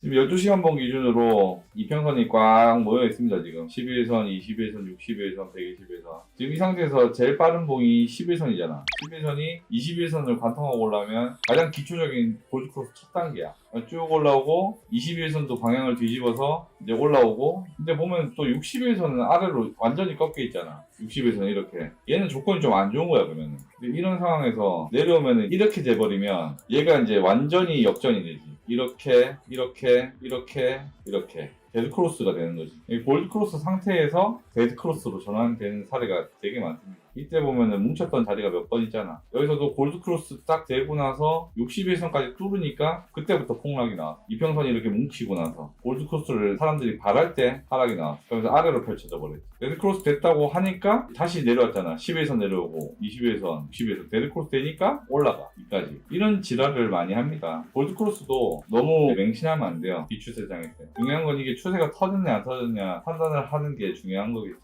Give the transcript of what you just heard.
지금 12시간 번 기준으로 이평선이 꽉 모여 있습니다, 지금. 11선, 21선, 61선, 121선. 지금 이 상태에서 제일 빠른 봉이 11선이잖아. 11선이 21선을 관통하고 올라오면 가장 기초적인 골드크로스 첫 단계야. 쭉 올라오고 21선도 방향을 뒤집어서 이제 올라오고 근데 보면 또 61선은 아래로 완전히 꺾여 있잖아. 61선 이렇게. 얘는 조건이 좀 안 좋은 거야, 그러면. 근데 이런 상황에서 내려오면은 이렇게 돼버리면 얘가 이제 완전히 역전이 되지. 이렇게, 이렇게, 이렇게, 이렇게. 데드 크로스가 되는 거지. 이 볼드 크로스 상태에서 데드 크로스로 전환되는 사례가 되게 많습니다. 이때 보면은 뭉쳤던 자리가 몇 번 있잖아. 여기서도 골드 크로스 딱 되고 나서 61선까지 뚫으니까 그때부터 폭락이 나와. 이평선이 이렇게 뭉치고 나서 골드 크로스를 사람들이 바랄 때 하락이 나와. 그러면서 아래로 펼쳐져 버렸지. 데드 크로스 됐다고 하니까 다시 내려왔잖아. 11선 내려오고 21선, 61선 데드 크로스 되니까 올라가. 이까지. 이런 지랄을 많이 합니다. 골드 크로스도 너무 맹신하면 안 돼요. 비추세장일 때. 중요한 건 이게 추세가 터졌냐 안 터졌냐 판단을 하는 게 중요한 거겠지.